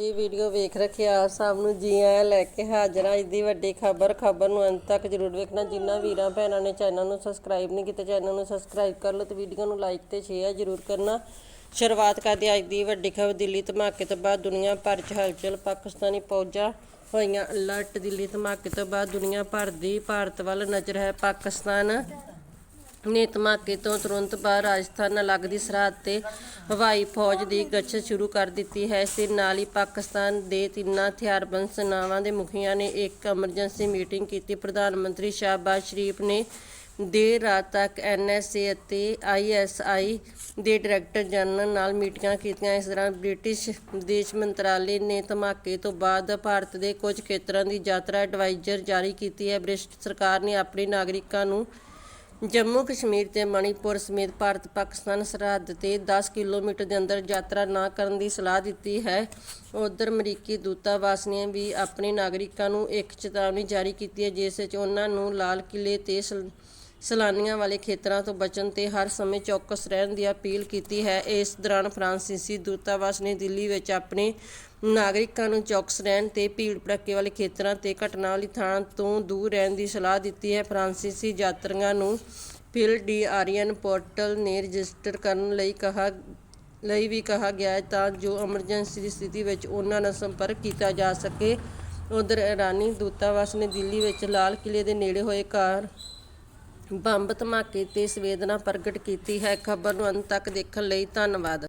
ਜੀ ਵੀਡੀਓ ਵੇਖ ਰੱਖਿਆ ਸਭ ਨੂੰ ਜੀ ਆਇਆਂ ਲੈ ਕੇ ਹਾਜ਼ਰ ਹਾਂ ਅੱਜ ਦੀ ਵੱਡੀ ਖਬਰ ਖਬਰ ਨੂੰ ਅੰਤ ਤੱਕ ਜਰੂਰ ਵੇਖਣਾ। ਜਿਨ੍ਹਾਂ ਵੀਰਾਂ ਭੈਣਾਂ ਨੇ ਚੈਨਲ ਨੂੰ ਸਬਸਕ੍ਰਾਈਬ ਨਹੀਂ ਕੀਤਾ, ਚੈਨਲ ਨੂੰ ਸਬਸਕ੍ਰਾਈਬ ਕਰ ਲਓ ਤੇ ਵੀਡੀਓ ਨੂੰ ਲਾਈਕ ਤੇ ਸ਼ੇਅਰ ਜਰੂਰ ਕਰਨਾ। ਸ਼ੁਰੂਆਤ ਕਰਦੇ ਅੱਜ ਦੀ ਵੱਡੀ ਖਬਰ। ਦਿੱਲੀ ਧਮਾਕੇ ਤੋਂ ਬਾਅਦ ਦੁਨੀਆ ਭਰ 'ਚ ਹਲਚਲ। ਪਾਕਿਸਤਾਨੀ ਫੌਜਾਂ ਹੋਈਆਂ ਅਲਰਟ। ਦਿੱਲੀ ਧਮਾਕੇ ਤੋਂ ਬਾਅਦ ਦੁਨੀਆ ਭਰ ਦੀ ਭਾਰਤ ਵੱਲ ਨਜ਼ਰ ਹੈ ਪਾਕਿਸਤਾਨ। ਨੇ ਧਮਾਕੇ ਤੋਂ ਤੁਰੰਤ ਬਾਅਦ ਰਾਜਸਥਾਨ ਨਾਲ ਲੱਗਦੀ ਸਰਹੱਦ ਤੇ ਹਵਾਈ ਫੌਜ ਦੀ ਗਸ਼ਤ ਸ਼ੁਰੂ ਕਰ ਦਿੱਤੀ ਹੈ। ਇਸ ਦੇ ਨਾਲ ਹੀ ਪਾਕਿਸਤਾਨ ਦੇ ਤਿੰਨਾਂ ਹਥਿਆਰਬੰਦ ਸੈਨਾਵਾਂ ਦੇ ਮੁਖੀਆਂ ਨੇ ਇੱਕ ਐਮਰਜੈਂਸੀ ਮੀਟਿੰਗ ਕੀਤੀ। ਪ੍ਰਧਾਨ ਮੰਤਰੀ ਸ਼ਾਹਬਾਜ਼ ਸ਼ਰੀਫ ਨੇ ਦੇਰ ਰਾਤ ਤੱਕ ਐਨਐਸਏ ਅਤੇ ਆਈਐਸਆਈ ਦੇ ਡਾਇਰੈਕਟਰ ਜਨਰਲ ਨਾਲ ਮੀਟਿੰਗਾਂ ਕੀਤੀਆਂ। ਇਸ ਦੌਰਾਨ ਬ੍ਰਿਟਿਸ਼ ਵਿਦੇਸ਼ ਮੰਤਰਾਲੇ ਨੇ ਧਮਾਕੇ ਤੋਂ ਬਾਅਦ ਭਾਰਤ ਦੇ ਕੁਝ ਖੇਤਰਾਂ ਦੀ ਯਾਤਰਾ ਐਡਵਾਈਜ਼ਰ ਜਾਰੀ ਕੀਤੀ ਹੈ। ਬ੍ਰਿਟਿਸ਼ ਸਰਕਾਰ ਨੇ ਆਪਣੇ ਨਾਗਰਿਕਾਂ ਨੂੰ ਜੰਮੂ ਕਸ਼ਮੀਰ ਤੇ ਮਣੀਪੁਰ ਸਮੇਤ ਭਾਰਤ, ਪਾਕਿਸਤਾਨ ਸਰਹੱਦ ਤੇ 10 ਕਿਲੋਮੀਟਰ ਦੇ ਅੰਦਰ ਯਾਤਰਾ ਨਾ ਕਰਨ ਦੀ ਸਲਾਹ ਦਿੱਤੀ ਹੈ। ਉਧਰ ਅਮਰੀਕੀ ਦੂਤਾਵਾਸ ਨੇ ਵੀ ਆਪਣੇ ਨਾਗਰਿਕਾਂ ਨੂੰ ਇੱਕ ਚੇਤਾਵਨੀ ਜਾਰੀ ਕੀਤੀ ਹੈ, ਜਿਸ ਵਿੱਚ ਉਹਨਾਂ ਨੂੰ ਲਾਲ ਕਿਲੇ ਤੇ ਸਲ- ਸੈਲਾਨੀਆਂ ਵਾਲੇ ਖੇਤਰਾਂ ਤੋਂ ਬਚਣ ਤੇ ਹਰ ਸਮੇਂ ਚੌਕਸ ਰਹਿਣ ਦੀ ਅਪੀਲ ਕੀਤੀ ਹੈ। ਇਸ ਦੌਰਾਨ ਫਰਾਂਸੀਸੀ ਦੂਤਾਵਾਸ ਨੇ ਦਿੱਲੀ ਵਿੱਚ ਆਪਣੇ ਨਾਗਰਿਕਾਂ ਨੂੰ ਚੌਕਸ ਰਹਿਣ ਤੇ ਭੀੜ ਭੜੱਕੇ ਵਾਲੇ ਖੇਤਰਾਂ ਤੇ ਘਟਨਾ ਵਾਲੀ ਥਾਂ ਤੋਂ ਦੂਰ ਰਹਿਣ ਦੀ ਸਲਾਹ ਦਿੱਤੀ ਹੈ। ਫਰਾਂਸੀਸੀ ਯਾਤਰੀਆਂ ਨੂੰ ਫਿਲ ਡੀ ਆਰੀਅਨ ਪੋਰਟਲ ਨੇ ਰਜਿਸਟਰ ਕਰਨ ਲਈ ਕਿਹਾ, ਲਈ ਵੀ ਕਿਹਾ ਗਿਆ ਹੈ ਤਾਂ ਜੋ ਐਮਰਜੈਂਸੀ ਦੀ ਸਥਿਤੀ ਵਿੱਚ ਉਹਨਾਂ ਨਾਲ ਸੰਪਰਕ ਕੀਤਾ ਜਾ ਸਕੇ। ਉਧਰ ਇਰਾਨੀ ਦੂਤਾਵਾਸ ਨੇ ਦਿੱਲੀ ਵਿੱਚ ਲਾਲ ਕਿਲੇ ਦੇ ਨੇੜੇ ਹੋਏ ਕਾਰ ਬੰਬ ਧਮਾਕੇ ਤੇ ਸੰਵੇਦਨਾ ਪ੍ਰਗਟ ਕੀਤੀ ਹੈ। ਖਬਰ ਨੂੰ ਅੰਤ ਤੱਕ ਦੇਖਣ ਲਈ ਧੰਨਵਾਦ।